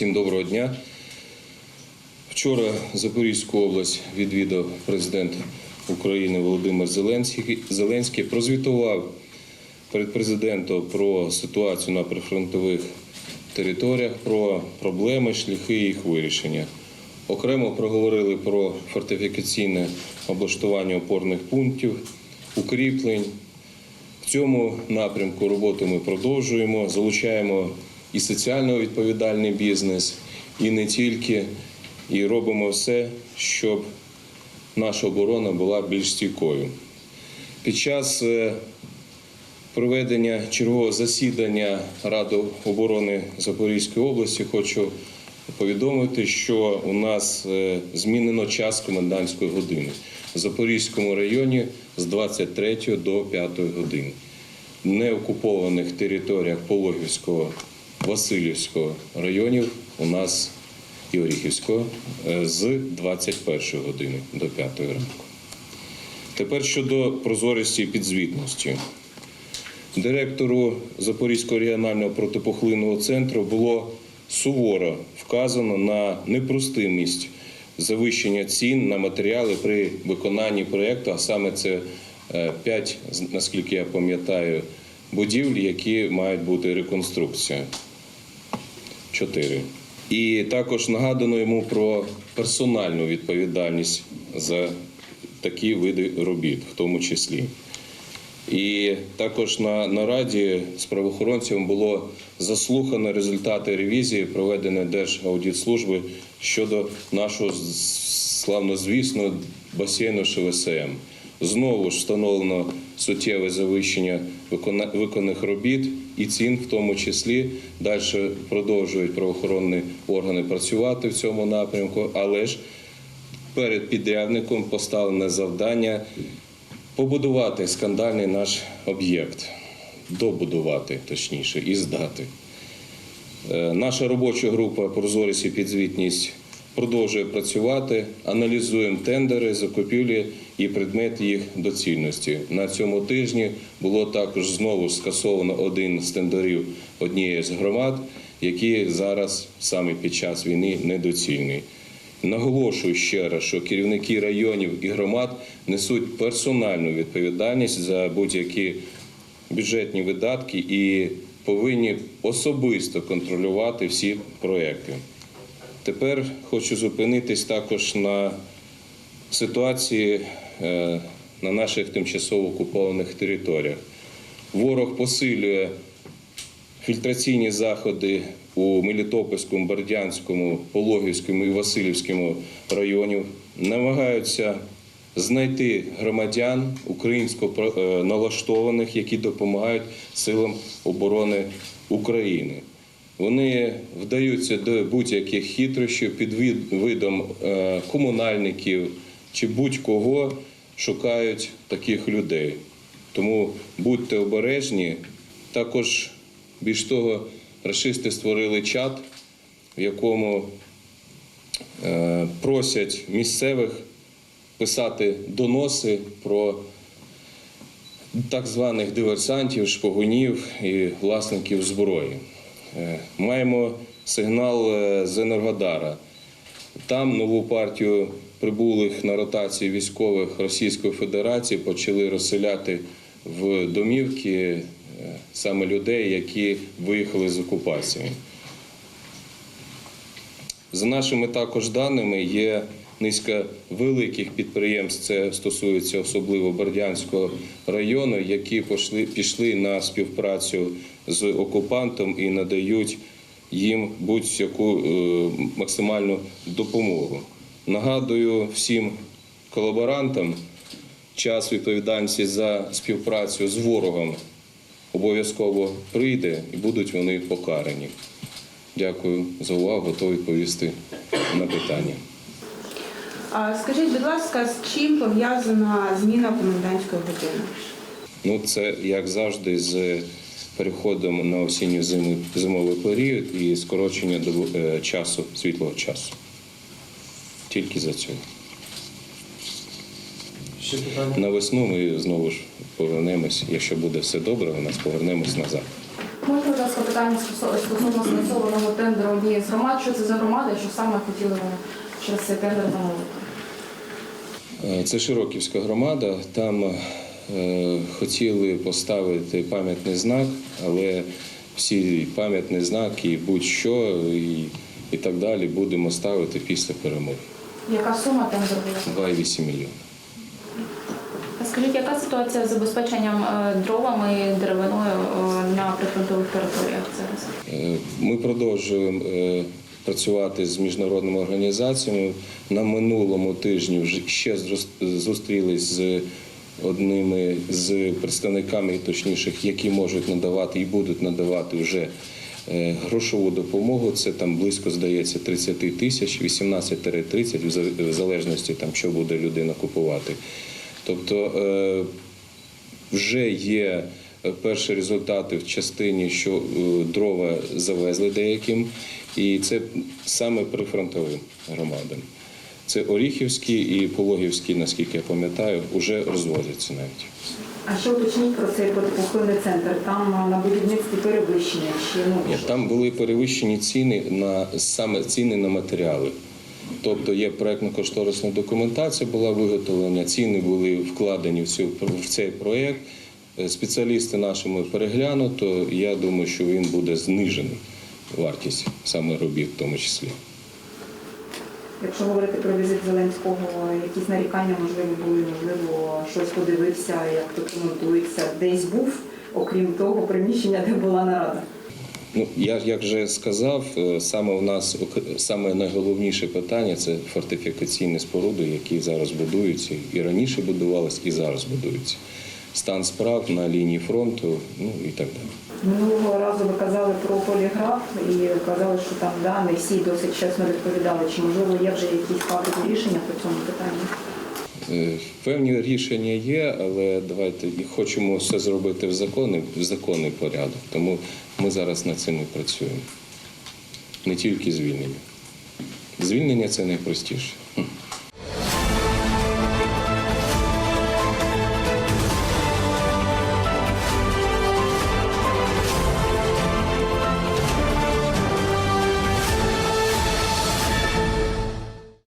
Всім доброго дня. Вчора Запорізьку область відвідав президент України Володимир Зеленський. Прозвітував перед президентом про ситуацію на прифронтових територіях, про проблеми, шляхи їх вирішення. Окремо проговорили про фортифікаційне облаштування опорних пунктів, укріплень, в цьому напрямку роботи ми продовжуємо, залучаємо і соціально відповідальний бізнес, і не тільки, і робимо все, щоб наша оборона була більш стійкою. Під час е, проведення чергового засідання Ради оборони Запорізької області хочу повідомити, що у нас е, змінено час комендантської години в Запорізькому районі з 23 до 5 години. Неокупованих територіях Пологівського, Васильівського районів у нас і Оріхівського е, з 21 години до 5 ранку. Тепер щодо прозорості і підзвітності. Директору Запорізького регіонального протипухлинного центру було суворо вказано на непростимість завищення цін на матеріали при виконанні проєкту, а саме це 5, наскільки я пам'ятаю, будівлі, які мають бути реконструкція. Чотири. І також нагадано йому про персональну відповідальність за такі види робіт, в тому числі. І також на нараді з правоохоронцями було заслухано результати ревізії, проведеної Держаудитслужби щодо нашого славнозвісного басейну ШВСМ. Знову ж встановлено суттєве завищення виконаних робіт і цін, в тому числі. Далі продовжують правоохоронні органи працювати в цьому напрямку, але ж перед підрядником поставлене завдання побудувати скандальний наш об'єкт, добудувати точніше і здати. Е, Наша робоча група Прозорість і підзвітність продовжує працювати, аналізуємо тендери, закупівлі і предмет їх доцільності. На цьому тижні було також знову скасовано один з тендерів однієї з громад, який зараз саме під час війни недоцільний. Наголошую ще раз, що керівники районів і громад несуть персональну відповідальність за будь-які бюджетні видатки і повинні особисто контролювати всі проекти. Тепер хочу зупинитись також на ситуації е, на наших тимчасово окупованих територіях. Ворог посилює фільтраційні заходи у Мелітопольському, Бердянському, Пологівському і Васильівському районів, намагаються знайти громадян українсько е, налаштованих, які допомагають силам оборони України. Вони вдаються до будь-яких хитрощів під видом е, комунальників чи будь-кого шукають таких людей. Тому будьте обережні. Також більш того, рашисти створили чат, в якому е, просять місцевих писати доноси про так званих диверсантів, шпигунів і власників зброї. Е, Маємо сигнал е, з Енергодара. Там нову партію прибулих на ротації військових Російської Федерації почали розселяти в домівки е, саме людей, які виїхали з окупації. За нашими також даними, є низка великих підприємств, це стосується особливо Бердянського району, які пішли, пішли на співпрацю з окупантом і надають їм будь-яку е, максимальну допомогу. Нагадую всім колаборантам, час відповідальності за співпрацю з ворогом обов'язково прийде і будуть вони покарані. Дякую за увагу, готовий відповісти на питання. А скажіть, будь ласка, з чим пов'язана зміна комендантської години? Ну, це як завжди з переходом на осінньо зимовий період і скорочення до е, часу, світлого часу. Тільки за цього. На весну ми знову ж повернемось. Якщо буде все добре, у нас повернемось назад. Можна, будь ласка, питання стосовно скасованого тендеру однієї з громад. Що це за громада і що саме хотіли вони через цей тендер замовити? Е, Це Широківська громада. Там е, хотіли поставити пам'ятний знак, але всі пам'ятні знаки, і будь-що і, і так далі будемо ставити після перемоги. Яка сума тендеру була? 2,8 мільйона. Скажіть, яка ситуація з забезпеченням е, дровами і деревиною на прифронтових територіях зараз? Ми продовжуємо працювати з міжнародними організаціями. На минулому тижні вже ще зустрілись з одними з представниками, точніше, які можуть надавати і будуть надавати вже е, грошову допомогу. Це там близько здається 30 тисяч, 18-30, в залежності там, що буде людина купувати. Тобто е, вже є перші результати в частині, що е, дрова завезли деяким, і це саме прифронтовим громадам. Це Оріхівський і Пологівський, наскільки я пам'ятаю, вже розвозяться навіть. А що уточніть про цей протипухлинний центр? Там на будівництві перевищення чи ну Ні, там були перевищені ціни на саме ціни на матеріали. Тобто є проєктно-кошторисна документація була виготовлена, ціни були вкладені в цей проєкт. Е, Спеціалісти нашими переглянуто. Я думаю, що він буде знижений вартість саме робіт, в тому числі. якщо говорити про візит Зеленського, якісь нарікання можливо були, можливо, щось подивився, як тут ремонтується, десь був, окрім того приміщення, де була нарада. Ну, я як вже сказав, е, саме у нас саме найголовніше питання це фортифікаційні споруди, які зараз будуються, і раніше будувалися, і зараз будуються. Стан справ на лінії фронту, ну і так далі. Минулого разу ви казали про поліграф і казали, що там да, не всі досить чесно відповідали. Чи можливо є вже якісь факти рішення по цьому питанню? Е, Певні рішення є, але давайте і хочемо все зробити в законний, в законний порядок. Тому ми зараз над цим і працюємо. Не тільки звільнення. Звільнення це найпростіше.